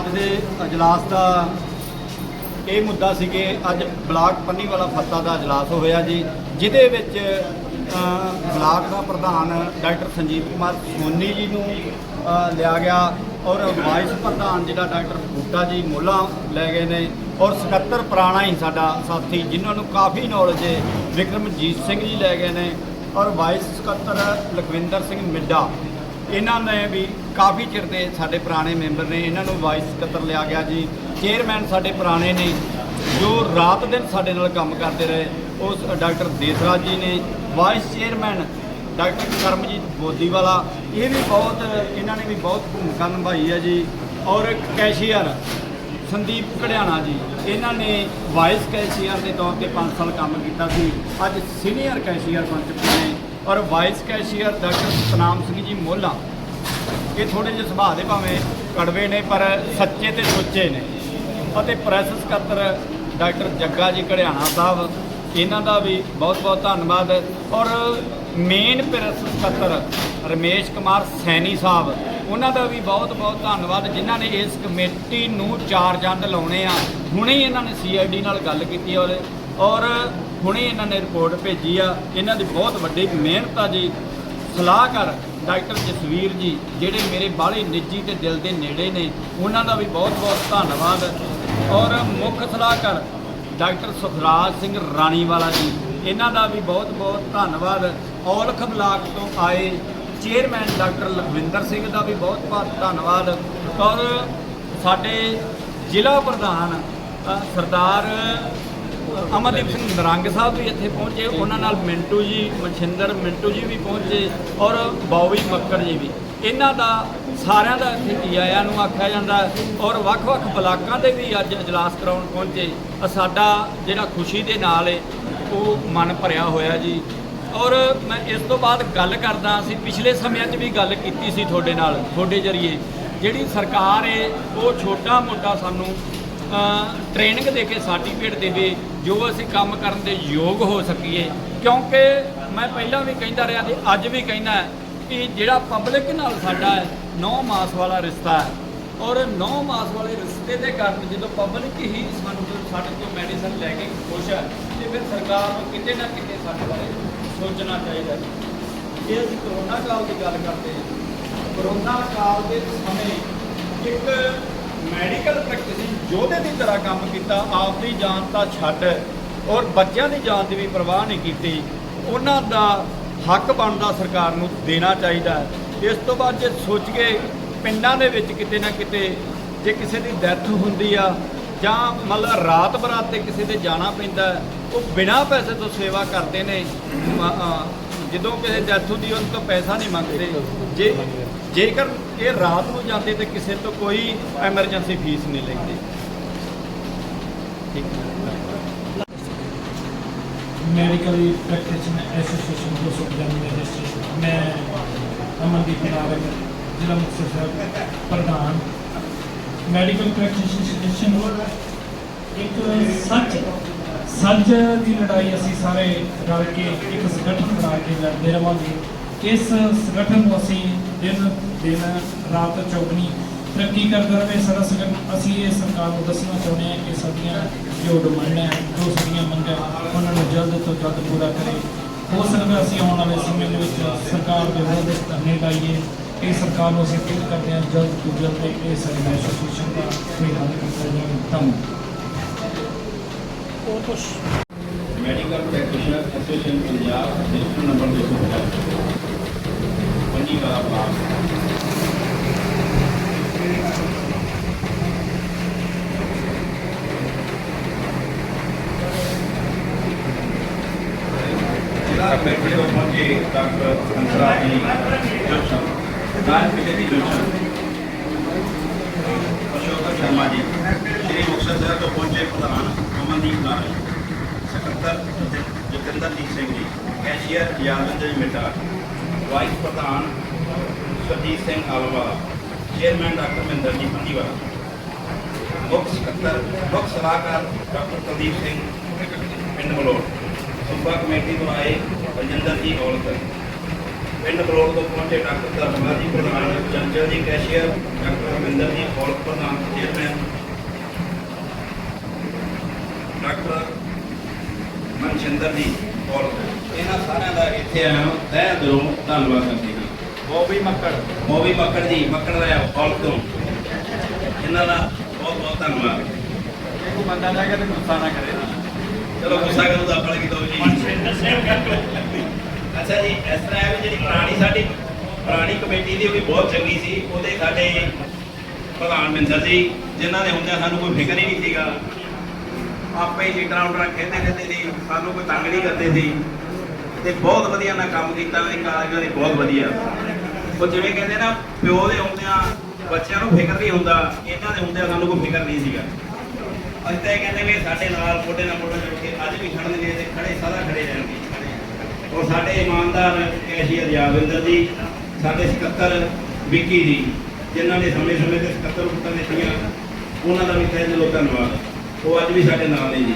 ਅੱਜ ਦੇ ਅਜਲਾਸ ਦਾ ਇਹ ਮੁੱਦਾ ਸੀ ਕਿ ਅੱਜ ਬਲਾਕ ਪੰਨੀਵਾਲਾ ਫੱਤਾ ਦਾ ਅਜਲਾਸ ਹੋਇਆ ਜੀ, ਜਿਹਦੇ ਵਿੱਚ ਬਲਾਕ ਦਾ ਪ੍ਰਧਾਨ ਡਾਕਟਰ ਸੰਜੀਵ ਕੁਮਾਰ ਸੋਨੀ ਜੀ ਨੂੰ ਲਿਆ ਗਿਆ ਔਰ ਵਾਈਸ ਪ੍ਰਧਾਨ ਜਿਹੜਾ ਡਾਕਟਰ ਬੂਟਾ ਜੀ ਮੋਲਾ ਲੈ ਗਏ ਨੇ ਔਰ ਸਕੱਤਰ ਪੁਰਾਣਾ ਹੀ ਸਾਡਾ ਸਾਥੀ, ਜਿਨ੍ਹਾਂ ਨੂੰ ਕਾਫੀ ਨੌਲੇਜ ਹੈ, ਵਿਕਰਮਜੀਤ ਸਿੰਘ ਜੀ ਲੈ ਗਏ ਨੇ ਔਰ ਵਾਈਸ ਸਕੱਤਰ ਲਖਵਿੰਦਰ ਸਿੰਘ ਮਿੱਡਾ, ਇਹਨਾਂ ਨੇ ਵੀ ਕਾਫੀ ਚਿਰ ਦੇ ਸਾਡੇ ਪੁਰਾਣੇ ਮੈਂਬਰ ਨੇ, ਇਹਨਾਂ ਨੂੰ ਵਾਈਸ ਸਕੱਤਰ ਲਿਆ ਗਿਆ ਜੀ। ਚੇਅਰਮੈਨ ਸਾਡੇ ਪੁਰਾਣੇ ਨੇ, ਜੋ ਰਾਤ ਦਿਨ ਸਾਡੇ ਨਾਲ ਕੰਮ ਕਰਦੇ ਰਹੇ ਉਸ ਡਾਕਟਰ ਦੇਸਰਾਜ ਜੀ ਨੇ vice chairman doctor Karamjit Bodiwala, ਇਹ ਵੀ ਬਹੁਤ, ਇਹਨਾਂ ਨੇ ਵੀ ਬਹੁਤ ਭੂਮਿਕਾ ਨਿਭਾਈ ਹੈ ਜੀ। ਔਰ ਕੈਸ਼ੀਅਰ ਸੰਦੀਪ ਘੜਿਆਣਾ ਜੀ, ਇਹਨਾਂ ਨੇ ਵਾਈਸ ਕੈਸ਼ੀਅਰ ਦੇ ਤੌਰ ਤੇ 5 ਸਾਲ ਕੰਮ ਕੀਤਾ ਸੀ। ਅੱਜ ਸੀਨੀਅਰ ਕੈਸ਼ੀਅਰ ਬਣ ਚੁੱਕੇ ਨੇ। ਔਰ vice cashier doctor Satnam Singh ji Mola ਇਹ ਥੋੜੇ ਜਿਹੇ ਸੁਭਾਅ ਦੇ ਭਾਵੇਂ ਕੜਵੇ ਨੇ, ਪਰ ਸੱਚੇ ਤੇ ਸੁੱਚੇ ਨੇ। ਅਤੇ ਪ੍ਰੈਸ ਸਕੱਤਰ ਡਾਕਟਰ ਜੱਗਾ ਜੀ ਘੜਿਆਣਾ ਸਾਹਿਬ, ਇਹਨਾਂ ਦਾ ਵੀ ਬਹੁਤ ਬਹੁਤ ਧੰਨਵਾਦ। ਔਰ ਮੇਨ ਪ੍ਰੈਸ ਸਕੱਤਰ ਰਮੇਸ਼ ਕੁਮਾਰ ਸੈਣੀ ਸਾਹਿਬ, ਉਹਨਾਂ ਦਾ ਵੀ ਬਹੁਤ ਬਹੁਤ ਧੰਨਵਾਦ, ਜਿਨ੍ਹਾਂ ਨੇ ਇਸ ਕਮੇਟੀ ਨੂੰ ਚਾਰ ਜੰਦ ਲਾਉਣੇ ਆ। ਹੁਣੇ ਹੀ ਇਹਨਾਂ ਨੇ ਸੀਆਈਡੀ ਨਾਲ ਗੱਲ ਕੀਤੀ ਔਰ ਔਰ ਹੁਣੇ ਇਹਨਾਂ ਨੇ ਰਿਪੋਰਟ ਭੇਜੀ ਆ। ਇਹਨਾਂ ਦੀ ਬਹੁਤ ਵੱਡੀ ਮਿਹਨਤ ਆ ਜੀ। ਸਲਾਹਕਾਰ ਡਾਕਟਰ ਜਸਵੀਰ ਜੀ, ਜਿਹੜੇ ਮੇਰੇ ਬਾਹਲੇ ਨਿੱਜੀ ਤੇ ਦਿਲ ਦੇ ਨੇੜੇ ਨੇ, ਉਹਨਾਂ ਦਾ ਵੀ ਬਹੁਤ ਬਹੁਤ ਧੰਨਵਾਦ। ਔਰ ਮੁੱਖ ਸਲਾਹਕਾਰ ਡਾਕਟਰ ਸੁਖਰਾਜ ਸਿੰਘ ਰਾਣੀਵਾਲਾ ਜੀ, ਇਹਨਾਂ ਦਾ ਵੀ ਬਹੁਤ ਬਹੁਤ ਧੰਨਵਾਦ। ਔਲਖ ਬਲਾਕ ਤੋਂ ਆਏ ਚੇਅਰਮੈਨ ਡਾਕਟਰ ਲਖਵਿੰਦਰ ਸਿੰਘ ਦਾ ਵੀ ਬਹੁਤ ਬਹੁਤ ਧੰਨਵਾਦ। ਔਰ ਸਾਡੇ ਜ਼ਿਲ੍ਹਾ ਪ੍ਰਧਾਨ ਸਰਦਾਰ ਅਮਰਦੀਪ ਸਿੰਘ ਨਰੰਗ ਸਾਹਿਬ ਵੀ ਇੱਥੇ ਪਹੁੰਚੇ, ਉਹਨਾਂ ਨਾਲ ਮਿੰਟੂ ਜੀ, ਮਛਿੰਦਰ, ਮਿੰਟੂ ਜੀ ਵੀ ਪਹੁੰਚੇ ਔਰ ਬੌਬੀ ਮੱਕਰ ਜੀ ਵੀ। ਇਹਨਾਂ ਦਾ, ਸਾਰਿਆਂ ਦਾ ਇੱਥੇ ਕੀ ਆਇਆਂ ਨੂੰ ਆਖਿਆ ਜਾਂਦਾ ਔਰ ਵੱਖ-ਵੱਖ ਬਲਾਕਾਂ ਦੇ ਵੀ ਅੱਜ ਇਜਲਾਸ ਕਰਾਉਣ ਪਹੁੰਚੇ। ਸਾਡਾ ਜਿਹੜਾ ਖੁਸ਼ੀ ਦੇ ਨਾਲ ਹੈ ਉਹ ਮਨ ਭਰਿਆ ਹੋਇਆ ਜੀ। ਔਰ ਮੈਂ ਇਸ ਤੋਂ ਬਾਅਦ ਗੱਲ ਕਰਦਾ, ਅਸੀਂ ਪਿਛਲੇ ਸਮਿਆਂ 'ਚ ਵੀ ਗੱਲ ਕੀਤੀ ਸੀ ਤੁਹਾਡੇ ਨਾਲ, ਤੁਹਾਡੇ ਜਰੀਏ। ਜਿਹੜੀ ਸਰਕਾਰ ਏ, ਉਹ ਛੋਟਾ ਮੋਟਾ ਸਾਨੂੰ ਟ੍ਰੇਨਿੰਗ ਦੇ ਕੇ ਸਰਟੀਫਿਕੇਟ ਦੇਵੇ ਜੋ ਅਸੀਂ ਕੰਮ ਕਰਨ ਦੇ ਯੋਗ ਹੋ ਸਕੀਏ, ਕਿਉਂਕਿ ਮੈਂ ਪਹਿਲਾਂ ਵੀ ਕਹਿੰਦਾ ਰਿਹਾ ਤੇ ਅੱਜ ਵੀ ਕਹਿੰਦਾ ਕਿ ਜਿਹੜਾ ਪਬਲਿਕ ਨਾਲ ਸਾਡਾ ਨੌ ਮਾਸ ਵਾਲਾ ਰਿਸ਼ਤਾ ਹੈ। ਔਰ ਨੌ ਮਾਸ ਵਾਲੇ ਰਿਸ਼ਤੇ ਦੇ ਕਾਰਨ ਜਦੋਂ ਪਬਲਿਕ ਹੀ ਸਾਨੂੰ ਤੋਂ ਸਾਡੇ ਤੋਂ ਮੈਡੀਸਨ ਲੈ ਕੇ ਖੁਸ਼ ਹੈ, ਤੇ ਫਿਰ ਸਰਕਾਰ ਨੂੰ ਕਿਤੇ ਨਾ ਕਿਤੇ ਸਾਡੇ ਬਾਰੇ ਸੋਚਣਾ ਚਾਹੀਦਾ ਜੇ ਅਸੀਂ ਕਰੋਨਾ ਕਾਲ ਦੀ ਗੱਲ ਕਰਦੇ ਹਾਂ, ਕਰੋਨਾ ਕਾਲ ਦੇ ਸਮੇਂ ਇੱਕ ਮੈਡੀਕਲ ਯੋਧੇ ਦੀ ਤਰ੍ਹਾਂ ਕੰਮ ਕੀਤਾ, ਆਪਦੀ ਜਾਨ ਤਾਂ ਛੱਡ ਔਰ ਬੱਚਿਆਂ ਦੀ ਜਾਨ ਦੀ ਵੀ ਪਰਵਾਹ ਨਹੀਂ ਕੀਤੀ, ਉਹਨਾਂ ਦਾ ਹੱਕ ਬਣਦਾ ਸਰਕਾਰ ਨੂੰ ਦੇਣਾ ਚਾਹੀਦਾ ਹੈ। ਇਸ ਤੋਂ ਬਾਅਦ ਜੇ ਸੋਚ ਕੇ ਪਿੰਡਾਂ ਦੇ ਵਿੱਚ ਕਿਤੇ ਨਾ ਕਿਤੇ ਜੇ ਕਿਸੇ ਦੀ ਡੈਥ ਹੁੰਦੀ ਆ, ਜਾਂ ਮਤਲਬ ਰਾਤ ਬਰਾਤ ਤੇ ਕਿਸੇ ਦੇ ਜਾਣਾ ਪੈਂਦਾ ਉਹ ਬਿਨਾਂ ਪੈਸੇ ਤੋਂ ਸੇਵਾ ਕਰਦੇ ਨੇ ਜਦੋਂ ਕਿਸੇ ਡੈਥ ਹੁੰਦੀ, ਉਹਨਾਂ ਤੋਂ ਪੈਸਾ ਨਹੀਂ ਮੰਗਦੇ। ਜੇ, ਜੇਕਰ ਇਹ ਰਾਤ ਨੂੰ ਜਾਂਦੇ ਤੇ ਕਿਸੇ ਤੋਂ ਕੋਈ ਐਮਰਜੈਂਸੀ ਫੀਸ ਨਹੀਂ ਲੈਂਦੇ। ਮੈਡੀਕਲ ਪ੍ਰੈਕਟੀਸ਼ਨਰ ਐਸੋਸੀਏਸ਼ਨ ਤੋਂ ਸੁਪਰਡੈਂਟ ਰਜਿਸਟ੍ਰੇਸ਼ਨ ਮੈਂ ਅਮਨਦੀਪ ਨਾਰਕ ਜ਼ਿਲ੍ਹਾ ਮੁਕਤਸਰ ਸਾਹਿਬ ਪ੍ਰਧਾਨ। ਮੈਡੀਕਲ ਪ੍ਰੈਕਟੀਸ਼ਨਰ ਇੱਕ ਸੱਚ ਸੱਚ ਦੀ ਲੜਾਈ ਅਸੀਂ ਸਾਰੇ ਰਲ ਕੇ ਇੱਕ ਸੰਗਠਨ ਬਣਾ ਕੇ ਲੜਦੇ ਰਵਾਂਗੇ। ਇਸ ਸੰਗਠਨ ਨੂੰ ਅਸੀਂ ਦਿਨ ਦਿਨ, ਰਾਤ ਚੌਗਣੀ ਤਰੱਕੀ ਕਰਦਾ ਰਹੇ। ਸਾਡਾ ਸੰਗਠਨ ਅਸੀਂ ਇਹ ਸਰਕਾਰ ਨੂੰ ਦੱਸਣਾ ਚਾਹੁੰਦੇ ਹਾਂ ਕਿ ਸਾਡੀਆਂ ਜੋ ਡਿਮਾਂਡਾਂ ਹੈ ਜੋ ਸਾਡੀਆਂ ਮੰਗਾਂ ਉਹਨਾਂ ਨੂੰ ਜਲਦ ਤੋਂ ਜਲਦ ਪੂਰਾ ਕਰੇ। ਹੋ ਸਕਦਾ ਅਸੀਂ ਆਉਣ ਵਾਲੇ ਸਮੇਂ ਦੇ ਵਿੱਚ ਸਰਕਾਰ ਦੇ ਵਿਰੁੱਧ ਧਰਨੇ ਲਾਈਏ। ਇਹ ਸਰਕਾਰ ਨੂੰ ਅਸੀਂ ਅਪੀਲ ਕਰਦੇ ਹਾਂ ਜਲਦ ਤੋਂ ਜਲਦ ਇਹ ਸਾਡੀ ਐਸੋਸੀਏਸ਼ਨ ਦਾ ਕੋਈ ਹੱਲ ਕੀਤਾ ਜਾਵੇ। ਧੰਨਵਾਦ। Medical practitioner association Punjab district number 250 ਪੰਜੀ ਵਾਲਾ ਬਲਾਕ ਜ਼ਿਲ੍ਹਾ ਕਮੇਟੀ ਤੋਂ ਪਹੁੰਚੇ ਡਾਕਟਰ ਹੰਸਰਾ ਜੀ ਜੋਸ਼ਨ ਨਾਇਬ ਵਿਜੇਤੀ ਜੋਸ਼ਨ ਅਸ਼ੋਕ ਸ਼ਰਮਾ ਜੀ ਸ਼੍ਰੀ ਮੁਕਤਸਰ ਸਾਹਿਬ ਤੋਂ ਪਹੁੰਚੇ ਪ੍ਰਧਾਨ ਅਮਨਦੀਪ ਨਾਰਾਇਣ ਸਕੱਤਰ Jatinderjit Singh ji cashier Yadwinder Mitta chairman doctor Mahinder ji Pandiwala ਮੁੱਖ ਸਕੱਤਰ ਮੁੱਖ ਸਲਾਹਕਾਰ ਡਾਕਟਰ ਕੁਲਦੀਪ ਸਿੰਘ ਪਿੰਡ ਮਲੋਟ ਸੂਬਾ ਕਮੇਟੀ ਤੋਂ ਆਏ ਰਜਿੰਦਰ ਜੀ ਔਲਕਰ ਪਿੰਡ ਬਲੋੜ ਤੋਂ ਪਹੁੰਚੇ ਡਾਕਟਰ ਧਰਮਾ ਜੀ ਪ੍ਰਧਾਨ, ਚੰਚਲ ਜੀ ਕੈਸ਼ੀਅਰ ਡਾਕਟਰ ਰਮਿੰਦਰ ਜੀ ਔਲਖ ਪ੍ਰਧਾਨ ਚੇਅਰਮੈਨ ਡਾਕਟਰ ਮਨਸ਼ਿੰਦਰ ਜੀ ਔਲਖ ਇਹਨਾਂ ਸਾਰਿਆਂ ਦਾ ਇੱਥੇ ਆਇਆ ਹਾਂ ਤਹਿ ਦਿਲੋਂ ਧੰਨਵਾਦ ਕਰਦੇ ਬੋਬੀ ਮੱਕੜ ਮੋਵੀ ਮੱਕੜ ਜੀ ਮੱਕੜ ਦਾ ਤੋਂ ਇਹਨਾਂ ਦਾ ਬਹੁਤ ਬਹੁਤ ਧੰਨਵਾਦ ਇਹ ਕੋ ਬੰਦਾ ਜਾ ਕੇ ਤੇ ਗੁੱਸਾ ਨਾ ਕਰੇ ਨਾ ਚਲੋ ਗੁੱਸਾ ਕਰੂ ਤਾਂ ਆਪਣਾ ਕੀ ਦੋ ਜੀ ਅੱਛਾ ਜੀ ਇਸ ਤਰ੍ਹਾਂ ਹੈ ਵੀ ਜਿਹੜੀ ਪੁਰਾਣੀ ਸਾਡੀ ਪੁਰਾਣੀ ਕਮੇਟੀ ਦੀ ਉਹ ਵੀ ਬਹੁਤ ਚੰਗੀ ਸੀ ਉਹਦੇ ਸਾਡੇ ਪ੍ਰਧਾਨ ਮਿੰਦਰ ਜੀ ਜਿਨ੍ਹਾਂ ਦੇ ਹੁੰਦਿਆਂ ਸਾਨੂੰ ਕੋਈ ਫਿਕਰ ਹੀ ਨਹੀਂ ਸੀਗਾ ਆਪੇ ਹੀ ਲੀਡਰਾਂ ਉਡਰਾਂ ਖੇਡਦੇ ਰਹਿੰਦੇ ਸੀ ਸਾਨੂੰ ਕੋਈ ਤੰਗ ਨਹੀਂ ਕਰਦੇ ਸੀ ਤੇ ਬਹੁਤ ਵਧੀਆ ਨਾਲ ਕੰਮ ਕੀਤਾ ਉਹਦੀ ਕਾਰਗੁਜ਼ਾਰੀ ਬਹੁਤ ਵਧੀਆ ਉਹ ਜਿਵੇਂ ਕਹਿੰਦੇ ਨਾ, ਪਿਓ ਦੇ ਹੁੰਦਿਆਂ ਬੱਚਿਆਂ ਨੂੰ ਫਿਕਰ ਨਹੀਂ ਹੁੰਦਾ, ਇਹਨਾਂ ਦੇ ਹੁੰਦਿਆਂ ਸਾਨੂੰ ਕੋਈ ਫਿਕਰ ਨਹੀਂ ਸੀਗਾ। ਅੱਜ ਤਾਂ ਇਹ ਕਹਿੰਦੇ ਵੀ ਸਾਡੇ ਨਾਲ ਮੋਢੇ ਨਾਲ ਮੋਢਾ ਜੋੜ ਕੇ ਅੱਜ ਵੀ ਖੜਨਗੇ ਤੇ ਖੜੇ ਸਦਾ ਖੜੇ ਰਹਿਣਗੇ ਔਰ ਸਾਡੇ ਇਮਾਨਦਾਰ ਕੈਸ਼ੀਅਰ ਯਾਦਵਿੰਦਰ ਜੀ, ਸਾਡੇ ਸਕੱਤਰ ਵਿੱਕੀ ਜੀ, ਜਿਨ੍ਹਾਂ ਨੇ ਸਮੇਂ ਸਮੇਂ ਤੇ ਸਕੱਤਰ ਉਪਤਾਂ ਦਿੱਤੀਆਂ, ਉਹਨਾਂ ਦਾ ਵੀ ਤਹਿ ਦਿਲੋਂ ਧੰਨਵਾਦ। ਉਹ ਅੱਜ ਵੀ ਸਾਡੇ ਨਾਲ ਨੇ ਜੀ।